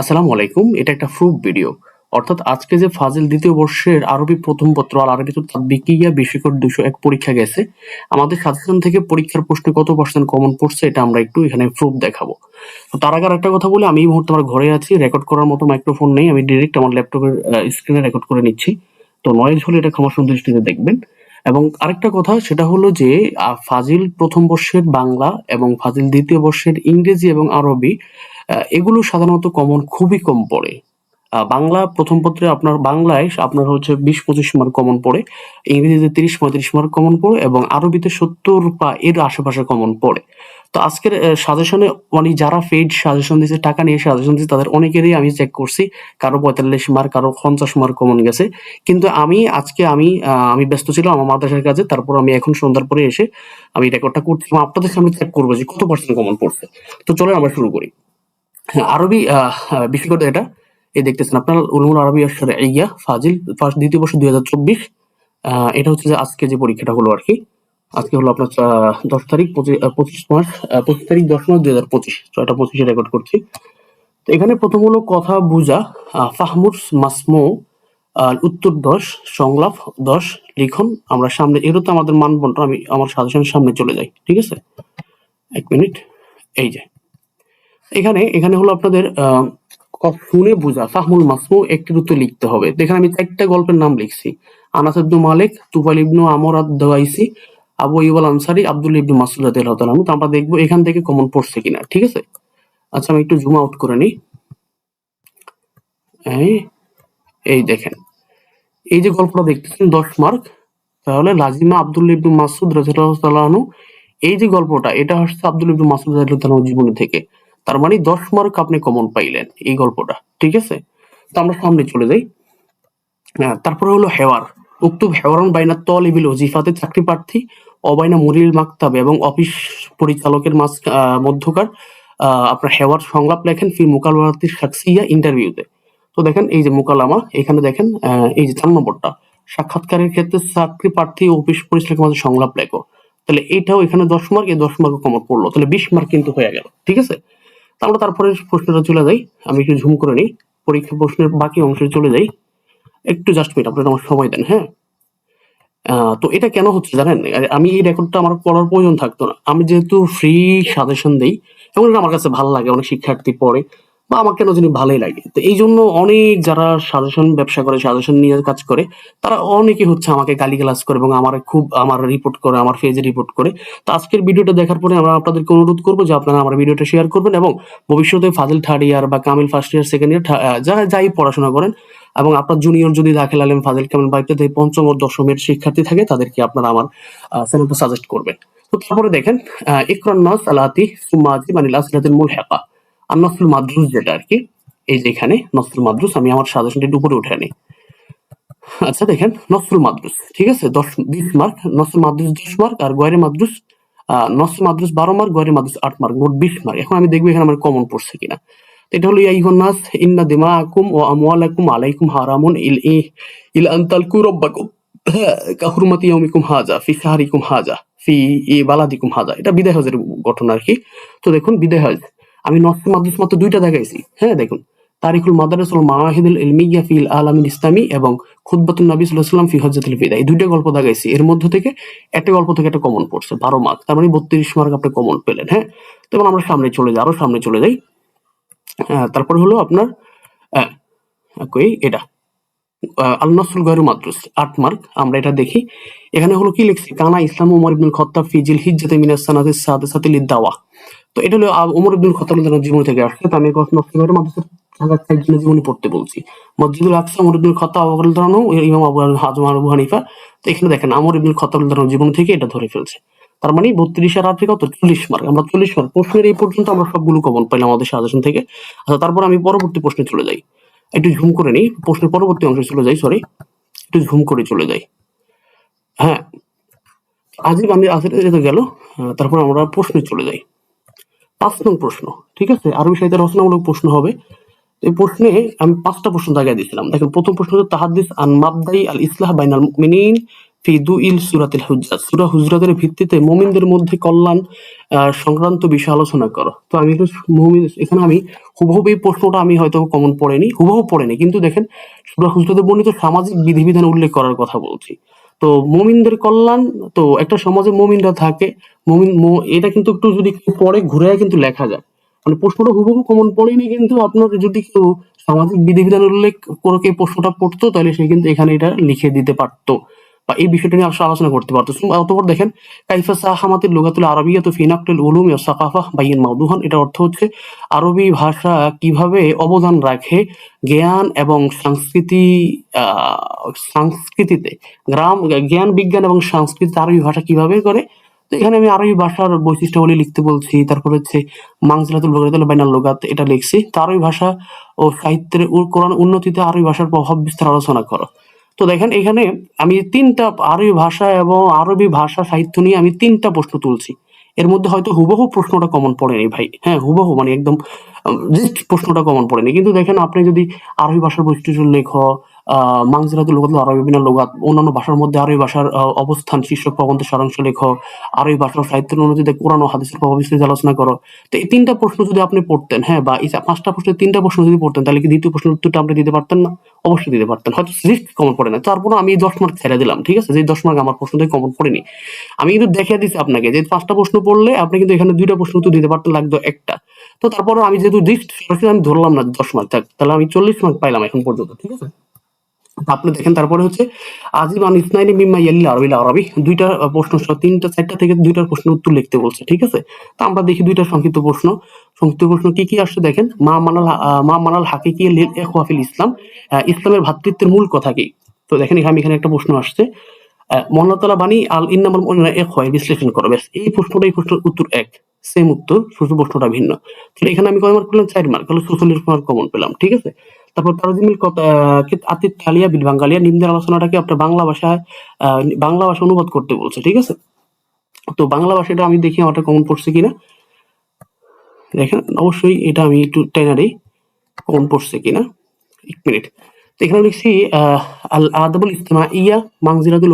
আসসালামু আলাইকুম, এটা একটা প্রুফ ভিডিও অর্থাৎ আজকে যে ফাজিল দ্বিতীয় বর্ষের আরবি প্রথম পত্র আর আরবি তাদবিকিয়া বিশ্বকর দুশো এক পরীক্ষা গেছে। আমাদের সাজেশন থেকে পরীক্ষার প্রশ্নে কত পার্সেন্ট কমন পড়ছে, এটা আমরা একটু এখানে প্রুফ দেখাবো। তো তার আগে একটা কথা বলে, আমি এই মুহূর্তে আমার ঘরে আছি রেকর্ড করার মতো মাইক্রোফোন নেই, আমি ডিরেক্ট আমার ল্যাপটপের স্ক্রিনে রেকর্ড করে নিচ্ছি। তো নয়েজ হলে এটা ক্ষমা দৃষ্টিতে দেখবেন। এবং আরেকটা কথা, সেটা হলো যে ফাজিল প্রথম বর্ষের বাংলা এবং ফাজিল দ্বিতীয় বর্ষের ইংরেজি এবং আরবি এগুলো সাধারণত কমন খুবই কম পড়ে। বাংলা প্রথম পত্রে আপনার, বাংলায় আপনার হচ্ছে বিশ পঁচিশ মার্ক কমন পড়ে, ইংরেজিতে তিরিশ পঁয়ত্রিশ মার্ক কমন পড়ে এবং আরবিতে সত্তর বা এর আশেপাশে কমন পড়ে। তো আজকের সাজেশনে মানে যারা পেইড সাজেশন দিয়েছে, টাকা নিয়ে সাজেশন দিয়েছে, তাদের অনেকেরই আমি চেক করছি, কারও পঁয়তাল্লিশ মার্ক কারও পঞ্চাশ মার্ক কমন গেছে। কিন্তু আমি আজকে আমি আমি ব্যস্ত ছিলাম আমার মাদ্রাসার কাজে, তারপর আমি এখন সন্ধ্যার পরে এসে আমি রেকর্ডটা করছিলাম আপনাদের সামনে চেক করব যে কত পার্সেন্ট কমন পড়ছে। তো চলো আমরা শুরু করি। আরবি আহ, আহ, বিষয়গত এটা এই দেখতেছেন আপনার উলুমুল আরবি অশ্বরে ইয়া ফাজিল ফার্স্ট দ্বিতীয় বর্ষ দুই হাজার চব্বিশ এটা হচ্ছে যে আজকে যে পরীক্ষাটা হলো আর কি। আজকে হলো আপনার দশ তারিখ পঁচিশ আহ, পঁচিশ তারিখ দশ মাস দুই হাজার পঁচিশ ছয়টা পঁচিশে রেকর্ড করছি। তো এখানে প্রথম হলো কথা বুঝা আহ, ফাহমুর মাসমো উত্তর দশ সংলাপ দশ লিখন আমরা সামনে এগুলো তো আমাদের মানবন্টন আমি আমার সাজেশনের সামনে চলে যাই ঠিক আছে? এক মিনিট এই যে। এখানে এখানে হলো আপনাদের শুনে বোঝা, ফাহমুল মাসমু একটির উত্তর লিখতে হবে। তো এখানে আমি চারটা গল্পের নাম লিখছি। আনাস ইবনু মালিক, তুফাইল ইবনু আমর আদ-দাওয়াইসি, আবু ইউল আনসারি আব্দুল ইবনু মাসুদ রাদিয়াল্লাহু তো আমরা দেখব এখান থেকে কমন পড়ছে কিনা, ঠিক আছে? আচ্ছা আমি একটু জুম আউট করে নিই। এই দেখেন। এই যে গল্পটা দেখতেছেন, দশ মার্ক, তাহলে লাজিমা আব্দুল ইবনু মাসুদ রাদিয়াল্লাহু তাআলা এই যে গল্পটা, এটা হচ্ছে আব্দুল ইবনু মাসুদ আনহুর জীবনী থেকে। তার মানে দশ মার্ক আপনি কমন পাইলেন এই গল্পটা, ঠিক আছে? তো আমরা সামনে চলে যাই। তারপরে হলো হেওয়ার। উক্তুব হেওয়ারন বাইনা তলিবিল ওজিফাতে চাকরি প্রার্থী অবাইনা মুরিল মাকতাবে এবং অফিস পরিচালকের মাঝ মধ্যকার আপনার হেওয়ার সংলাপ লেখেন ফি মুকালমাতির শাকসিয়া ইন্টারভিউতে। তো দেখেন এই যে মুকালামা, এখানে দেখেন এই যে চার নম্বরটা। সাক্ষাৎকারের ক্ষেত্রে চাকরি প্রার্থী অফিস পরিচালকের মাঝে সংলাপ লেখো। তাহলে এইটাও এখানে দশ মার্ক এই দশ মার্ক কমন পড়ল। তাহলে বিশ মার্ক কিন্তু হয়ে গেল, ঠিক আছে? তো আমরা তারপরে প্রশ্নটা চলে যাই। আমি একটু ঝুম করে নিই। পরীক্ষা প্রশ্নের বাকি অংশে চলে যাই। একটু জাস্ট মিনিট আপনারা আমার সময় দেন হ্যাঁ? তো এটা কেন হচ্ছে জানেন? আমি এই রেকর্ডটা আমার পড়ার প্রয়োজন থাকতো না। আমি যেহেতু ফ্রি সাজেশন দিই এবং আমার কাছে ভালো লাগে, অনেক শিক্ষার্থী পড়ে। বা আমার কেন জানি ভালোই লাগে। তো এই জন্য অনেক যারা সাজেশন ব্যবসা করে, সাজেশন নিয়ে কাজ করে, তারা অনেকে হচ্ছে আমাকে গালিগালাজ করে এবং আমার খুব, আমার রিপোর্ট করে, আমার পেজে রিপোর্ট করে। তো আজকের ভিডিওটা দেখার পরে আমরা আপনাদেরকে অনুরোধ করব যে আপনারা আমার ভিডিওটা শেয়ার করবেন এবং ভবিষ্যতে ফাজিল থার্ড ইয়ার বা Kamil first year second year যা যাই পড়াশোনা করেন এবং আপনার জুনিয়র যদি দাখিল আলেম ফাজিল কামিল বাইতে পঞ্চম ও দশমের শিক্ষার্থী থাকে, তাদেরকে আপনারা আমার চ্যানেলটা সাজেস্ট করবেন। তো তারপরে দেখেন ইকরান নাস আলাতি সুমাজি মানে লাসলাতুল মুল হেকা আর নসরুল মাদ্রুস যেটা আর কি। এই যে এখানে নসরুল মাদ্রুস আমি আমার সাজেশনটি একটু উপরে উঠে আনি আচ্ছা দেখেন নসরুল মাদ্রুস ঠিক আছে? দশ, বিশ মার্ক নসরুল মাদ্রুস দশ মার্ক আর গয়রে মাদ্রুস নসরুল মাদ্রুস বারো মার্ক গয়রে মাদ্রুস আট মার্ক মোট বিশ মার্ক এখন আমি দেখব এখানে আমার কমন পড়ছে কিনা। এটা হলো ইয়াইহুন নাস, ইন্না দিমাআকুম ওয়া আমওয়ালাকুম আলাইকুম হারামুন ইল ই, ইল আন তালকু কাহুরমাতি ইয়াউমিকুম হাজা, ফি শাহরিকুম হাজা, ফি ই বালাদিকুম হাজা। এটা বিদায় হজের ঘটনা আর কি। তো দেখুন, বিদায় হজ। আমি নসরুল মাদ্রুস মাত্র দুইটা দেখাইছি। হ্যাঁ দেখুন। তারিকুল মাদারসুল মাহিদুল ইলমিয়া ফিল আলামিন ইসলামী এবং খুতবাতুন নবী ওয়াসাল্লাম ফি হজ্জাতুল বিদা এই দুইটা গল্প দেখাইছি। এর মধ্য থেকে একটা গল্প থেকে একটা কমন পড়ছে, বারো মার্ক তার মানে বত্রিশ মার্ক আপনি কমন পেলেন হ্যাঁ? তো আমরা সামনে চলে যাই, আরও সামনে চলে যাই। তারপরে হলো আপনার এটা। আল নসরুল গয়রু মাদ্রুস, আট মার্ক আমরা এটা দেখি। এখানে হলো কি লিখছি? কানা ইসলাম উমর ইবনুল খত্তাব ফিজিল হিজ্জাতে মিনাস সাদে সাথে দাওয়া তো এটা হলো উমর রাদিয়াল্লাহু আনহু জীবনী থেকে আসছে। তো আমি এখন নসরুল গয়রু ঢাকার পড়তে বলছি। মসজিদুল আকসা উমর ইবনুল খত্তাব, আবু বকর ইমাম আবু হাজম আবু হানিফা। তো এখানে দেখেন আমর ইবনুল রাদিয়াল্লাহু আনহু জীবনী থেকে এটা ধরে ফেলছে। তার মানে বত্রিশ আর আট কত? চল্লিশ মার্ক। আমরা চল্লিশ মার্ক। প্রশ্নের এই পর্যন্ত আমরা সবগুলো কমন পাইলাম আমাদের সাজেশন থেকে। আচ্ছা তারপর আমি পরবর্তী প্রশ্নে চলে যাই। একটু ঝুম করে নিই। প্রশ্নের পরবর্তী অংশে চলে যাই সরি একটু ঝুম করে চলে যাই। হ্যাঁ। আজীব, আমি আসলে গেল। তারপর আমরা প্রশ্নে চলে যাই। পাঁচ নং প্রশ্ন, ঠিক আছে? আরবি সাহিত্যের রচনামূলক প্রশ্ন হবে। এই প্রশ্নে আমি পাঁচটা প্রশ্ন দাগাই দিয়েছিলাম। দেখেন, প্রথম প্রশ্ন হচ্ছে, তাহাদিস আন মাবদাই আল ইসলাহ বাইনাল মুমিনিন ফি দুইল সূরাতিল হুজরাত সূরা হুজরাতের ভিত্তিতে মুমিনদের মধ্যে কল্যাণ সংক্রান্ত বিষয় আলোচনা করো। তো আমি এখানে আমি হুবহু এই প্রশ্নটা আমি হয়তো কমন পড়েনি, হুবহু পড়েনি। কিন্তু দেখেন, সূরা হুজরাতে বর্ণিত সামাজিক বিধিবিধান উল্লেখ করার কথা বলছি। তো মুমিনদের কল্যাণ, তো একটা সমাজে মুমিনরা থাকে, মুমিন এটা কিন্তু একটু যদি পরে ঘুরে কিন্তু লেখা যায়। মানে প্রশ্নটা হুবহু কমন পড়েনি কিন্তু আপনার যদি কেউ সামাজিক বিধিবিধান উল্লেখ করে প্রশ্নটা পড়তো, তাহলে সে কিন্তু এখানে এটা লিখে দিতে পারতো। বা এই বিষয়টা নিয়ে আসলে আলোচনা করতে পারতো অতঃপর দেখেন কাইফা সাহামাতিল লুগাতুল আরবিয়া তো ফিনাকটুল উলুম সাকাফা বাইন মাউদুহান। এটা অর্থ হচ্ছে আরবি ভাষা কীভাবে অবদান রাখে জ্ঞান এবং সংস্কৃতি সংস্কৃতিতে। গ্রাম জ্ঞান বিজ্ঞান এবং সংস্কৃতি আরবি ভাষা কীভাবে করে? তো এখানে আমি আরবি ভাষার বৈশিষ্ট্যগুলি লিখতে বলছি। তারপর হচ্ছে মাংসিলাতুল লুগাতুল বাইনাল লুগাত এটা লিখছি। তো আরবি ভাষা ও সাহিত্যের কোরআন উন্নতিতে আরবি ভাষার প্রভাব বিস্তার আলোচনা করো। তো দেখেন, এখানে আমি তিনটা আরবি ভাষা এবং আরবি ভাষা সাহিত্য নিয়ে আমি তিনটা প্রশ্ন তুলছি। এর মধ্যে হয়তো হুবহু প্রশ্নটা কমন পড়েনি ভাই। হ্যাঁ হুবহু মানে একদম প্রশ্নটা কমন পড়েনি কিন্তু দেখেন, আপনি যদি আরবি ভাষার বৈশিষ্ট্য লেখ মাংজিরাতুল লুগাত আরবি বিনা লুগাত অন্যান্য ভাষার মধ্যে আরবি ভাষার অবস্থান, শীর্ষক প্রবন্ধের সারাংশ লেখ আরবি ভাষার সাহিত্যের উন্নতিতে কোরআন ও হাদিসের প্রভাব বিস্তারিত আলোচনা করো। তো এই তিনটা প্রশ্ন যদি আপনি পড়তেন হ্যাঁ বা এই পাঁচটা প্রশ্নের তিনটা প্রশ্ন যদি পড়তেন, তাহলে কি দ্বিতীয় প্রশ্নের উত্তরটা আপনি দিতে পারতেন না? অবশ্যই দিতে পারতেন। হয়তো সিক্স কমন পড়ে না তারপরে আমি দশ মার্ক ছেড়ে দিলাম, ঠিক আছে? যে দশ মার্ক আমার প্রশ্ন থেকে কমন পড়েনি। আমি কিন্তু দেখিয়ে দিচ্ছি আপনাকে যে পাঁচটা প্রশ্ন পড়লে আপনি কিন্তু এখানে দুইটা প্রশ্ন উত্তর দিতে পারতেন, লাগতো একটা। তো তারপরে আমি যেহেতু দিচ্ছি আমি ধরলাম না দশ মার্ক তাহলে আমি চল্লিশ মার্ক পাইলাম এখন পর্যন্ত, ঠিক আছে? আপনি দেখেন, তারপরে হচ্ছে আজিব আন ইসনাইনি মিম্মা ইয়াল্লি আরবি আরবি, দুইটা প্রশ্ন তিনটা, চারটা থেকে দুইটার প্রশ্ন উত্তর লিখতে বলছে, ঠিক আছে? তো আমরা দেখি দুইটা সংক্ষিপ্ত প্রশ্ন। সংক্ষিপ্ত প্রশ্ন কি কি আসছে দেখেন? মা মানাল মা মানাল হাকিকি লিল ইখওয়াফিল ইসলাম। ইসলামের ভ্রাতৃত্বের মূল কথা কি? তো দেখেন, এখানে এখানে একটা প্রশ্ন আসছে। মন্নতলা বাণী আল ইন্নামাল মুমিনুনা ইখওয়া এর বিশ্লেষণ করো, ব্যাস। এই প্রশ্নটা এই প্রশ্নের উত্তর এক, সেম উত্তর, শুধু প্রশ্নটা ভিন্ন। তাহলে এখানে আমি কয় মার্ক পেলাম? চার মার্ক তাহলে চল্লিশ মার্ক কমন পেলাম, ঠিক আছে? তারপর তারজিমিল আতিত তালিয়া বিল বাঙ্গালিয়া নিম্নের আলোচনাটাকে আপনার বাংলা ভাষায় বাংলা ভাষা অনুবাদ করতে বলছে, ঠিক আছে? তো বাংলা ভাষাটা আমি দেখি আমারটা কমন পড়ছে কিনা। দেখেন, অবশ্যই এটা আমি একটু টাইনারি কমন পড়ছে কিনা, এক মিনিট। তো এখানে লিখছি আল আদাবুল ইস্তেমা ইয়া মাংজিরাতুল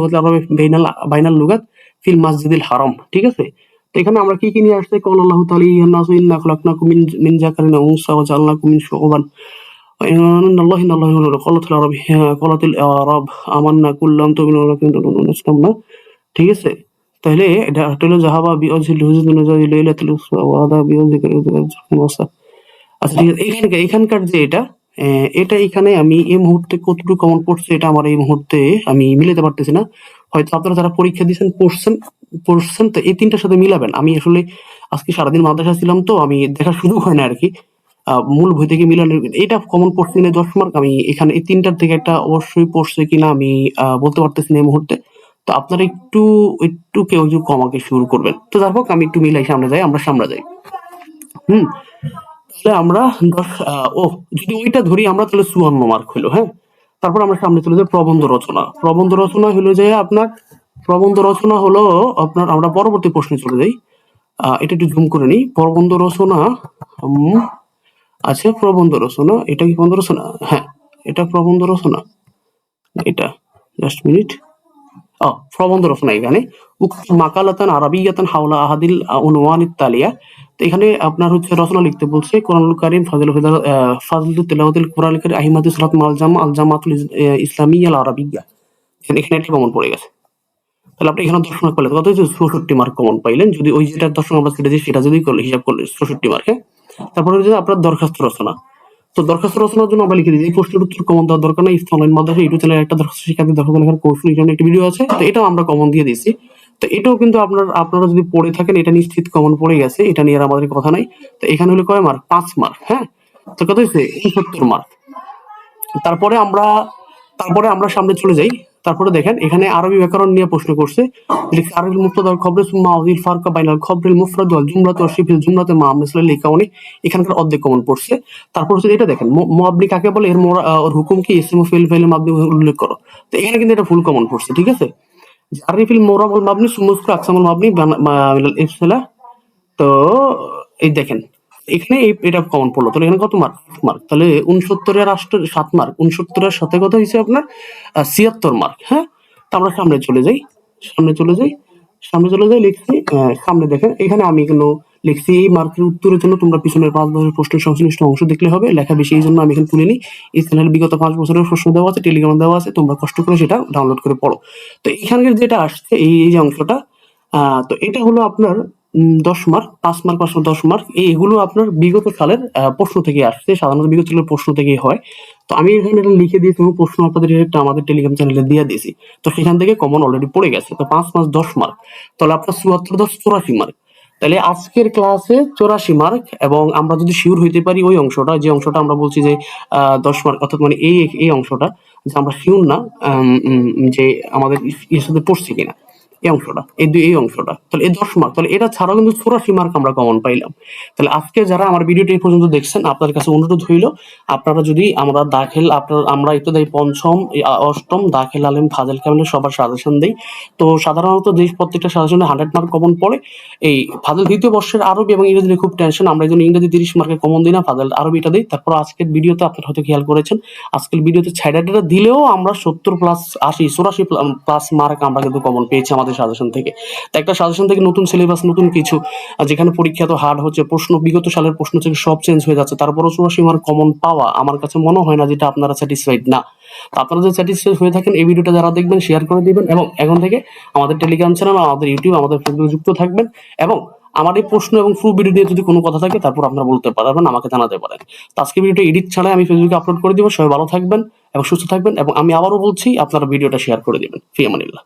বাইনাল বাইনাল লুগাত ফিল মাসজিদিল হারাম, ঠিক আছে? তো এখানে আমরা কি কি নিয়ে আসছে? কল আল্লাহ তাআলা, ইয়া নাসু ইন্না খলাকনাকুম মিন মিন যাকারিন ওয়া ওয়া জাআলনাকুম মিন শুউবান। ঠিক আছে? তাহলে এটা জাহাবা হুজুদুন ওয়াদা আচ্ছা ঠিক আছে এখানকার এখানকার যে এটা এটা এখানে আমি এই মুহূর্তে কতটুকু কমন পড়ছে এটা আমার এই মুহূর্তে আমি মিলাতে পারতেছি না। হয়তো আপনারা যারা পরীক্ষা দিয়েছেন, পড়ছেন পড়ছেন, তো এই তিনটার সাথে মিলাবেন। আমি আসলে আজকে সারাদিন মাদ্রাসা ছিলাম তো, আমি দেখা সুযোগ হয় না আর কি। মূল বই থেকে মিলানো এটা কমন পড়ছে কিনা দশ মার্ক আমি এখানে এই তিনটার থেকে একটা অবশ্যই পড়ছে কিনা আমি বলতে পারতেছি না এই মুহূর্তে। তো আপনারা একটু একটু কেউ একটু কমাকে শুরু করবেন। তো যার হোক, আমি একটু মিলাই সামনে যাই, আমরা সামনে যাই। হুম, তাহলে আমরা ও, যদি ওইটা ধরি, আমরা তাহলে চুয়ান্ন মার্ক হলো হ্যাঁ? তারপর আমরা সামনে চলে যাই প্রবন্ধ রচনা। প্রবন্ধ রচনা হলো যে আপনার, প্রবন্ধ রচনা হলো আপনার, আমরা পরবর্তী প্রশ্নে চলে যাই। এটা একটু জুম করে নিই। প্রবন্ধ রচনা আচ্ছা প্রবন্ধ রচনা এটা কি প্রবন্ধ রচনা? হ্যাঁ এটা প্রবন্ধ রচনা। এটা জাস্ট মিনিট ও প্রবন্ধ রচনা এখানে। উক্ত মাকালাতান আরাবিয়াতান হাওলা আহাদিল উনওয়ানিত তালিয়া তো এখানে আপনার হচ্ছে রচনা লিখতে বলছে কোরআনুল কারীম ফাজিল ফাজলুত তিলাওয়াতিল কোরআনুল কারীম আহিমাদু সালাত মাল জামা আল জামাতুল ইস- আহ, আল আরাবিয়া। এখানে একটা কমন পড়ে গেছে। তাহলে আপনি এখানে দশ মার্ক পেলেন কত চৌষট্টি মার্ক কমন পাইলেন। যদি ওই যেটা দর্শক আমরা সেটা যদি হিসাব করলে চৌষট্টি মার্ক তারপরে হচ্ছে আপনার দরখাস্ত রচনা। তো দরখাস্ত রচনার জন্য আমরা লিখে দিই এই প্রশ্নের উত্তর কমন দেওয়ার দরকার নাই অনলাইন মাদ্রাসা ইউটিউব চ্যানেলে একটা দরখাস্ত শিক্ষার্থী দরখাস্ত লেখার কৌশল এই একটা ভিডিও আছে। তো এটাও আমরা কমন দিয়ে দিয়েছি। তো এটাও কিন্তু আপনার, আপনারা যদি পড়ে থাকেন, এটা নিশ্চিত কমন পড়ে গেছে, এটা নিয়ে আমাদের কথা নাই। তো এখানে হলো কয় মার্ক পাঁচ মার্ক হ্যাঁ? তো কত হয়েছে? উনসত্তর মার্ক তারপরে আমরা তারপরে আমরা সামনে চলে যাই। তারপরে দেখেন, এখানে আরবি ব্যাকরণ নিয়ে প্রশ্ন করছে। খবরে সুম্মা ফারকা বাইনাল মুফরাদ শিফিল মা মিসলাল লিকাউনি এখানকার অর্ধেক কমন পড়ছে। তারপর হচ্ছে এটা দেখেন, মু- মুআব্বি কাকে বলে? এর মোরা- ওর হুকুম কি? ইসমু ফিল ফাইল মাবনি উল্লেখ করো। তো এখানে কিন্তু এটা ফুল কমন পড়ছে, ঠিক আছে? আরিফিল মোরাবুল মাবনি সুমুস্কু আকসামুল মাবনি তো এই দেখেন এখানে এটা কমন পড়ল। তাহলে এখানে কত মার্ক মার্ক তাহলে উনসত্তরের আষ্ট সাত মার্ক উনসত্তরের সাথে কত হয়েছে আপনার? ছিয়াত্তর মার্ক হ্যাঁ? তো আমরা সামনে চলে যাই। সামনে চলে যাই। সামনে চলে যাই লিখছি সামনে দেখেন, এখানে আমি কোনো লিখছি এই মার্কের উত্তরের জন্য তোমরা পিছনের পাঁচ বছরের প্রশ্নের সংশ্লিষ্ট অংশ দেখলে হবে, লেখা বেশি এই জন্য আমি এখানে তুলে নিই। এই চ্যানেলে বিগত পাঁচ বছরের প্রশ্ন দেওয়া আছে টেলিগ্রাম দেওয়া আছে, তোমরা কষ্ট করে সেটা ডাউনলোড করে পড়ো। তো এখানকার যেটা আসছে, এই এই যে অংশটা তো এটা হলো আপনার দশ মার্ক পাঁচ মার্ক পাঁচশো দশ মার্ক এইগুলো আপনার বিগত সালের প্রশ্ন থেকে আসছে। সাধারণত বিগত সালের প্রশ্ন থেকেই হয়। তো আমি এখানে এটা লিখে দিয়েছি এবং প্রশ্ন আপনাদের একটা আমাদের টেলিগ্রাম চ্যানেলে দিয়ে দিয়েছি। তো সেখান থেকে কমন অলরেডি পড়ে গেছে। তো পাঁচ পাঁচ দশ মার্ক তাহলে আপনার চুয়াত্তর দশ, চৌরাশি মার্ক তাহলে আজকের ক্লাসে চৌরাশি মার্ক এবং আমরা যদি শিওর হইতে পারি ওই অংশটা, যে অংশটা আমরা বলছি যে দশ মার্ক অর্থাৎ মানে এই এই অংশটা, যে আমরা শিওর না যে আমাদের এর সাথে পড়ছি কিনা। এই অংশটা, এই দুই, এই অংশটা। তাহলে এই দশ মার্ক তাহলে এটা ছাড়াও কিন্তু চৌরাশি মার্ক আমরা কমন পাইলাম। তাহলে আজকে যারা আমার ভিডিওটি পর্যন্ত দেখছেন, আপনাদের কাছে অনুরোধ হইল, আপনারা যদি আমরা দাখিল, আপনার, আমরা ইত্যাদি পঞ্চম অষ্টম দাখিল আলেম ফাজেল কামিলের সবার সাজেশন দেই। তো সাধারণত যে প্রত্যেকটা সাজেশনে হান্ড্রেড মার্ক কমন পড়ে, এই ফাজেল দ্বিতীয় বর্ষের আরবি এবং ইংরেজি নিয়ে খুব টেনশন আমরা এই জন্য ইংরেজি তিরিশ মার্কে কমন দিই না, ফাজেল আরবিটা দিই। তারপর আজকের ভিডিওতে আপনারা হয়তো খেয়াল করেছেন, আজকের ভিডিওতে ছাইডাটা দিলেও আমরা সত্তর প্লাস আশি, চুরাশি প্লাস মার্ক আমরা কিন্তু কমন পেয়েছি আমাদের সাজেশন থেকে। তো একটা সাজেশন থেকে নতুন সিলেবাস নতুন কিছু যেখানে পরীক্ষা তো হার্ড হচ্ছে, প্রশ্ন, বিগত সালের প্রশ্ন থেকে সব চেঞ্জ হয়ে যাচ্ছে। তারপরও চুরাশি মার্ক কমন পাওয়া আমার কাছে মনে হয় না যেটা আপনারা স্যাটিসফাইড না। তো আপনারা যদি স্যাটিসফাইড হয়ে থাকেন, এই ভিডিওটা যারা দেখবেন শেয়ার করে দিবেন এবং এখন থেকে আমাদের টেলিগ্রাম চ্যানেল আমাদের ইউটিউব আমাদের ফেসবুকে যুক্ত থাকবেন এবং আমার এই প্রশ্ন এবং ফুল ভিডিও দিয়ে যদি কোনো কথা থাকে, তারপর আপনারা বলতে পারবেন, আমাকে জানাতে পারেন। তো আজকে ভিডিওটা এডিট ছাড়াই আমি ফেসবুকে আপলোড করে দিব। সবাই ভালো থাকবেন এবং সুস্থ থাকবেন এবং আমি আবারও বলছি, আপনারা ভিডিওটা শেয়ার করে দিবেন। ফি আমানিল্লাহ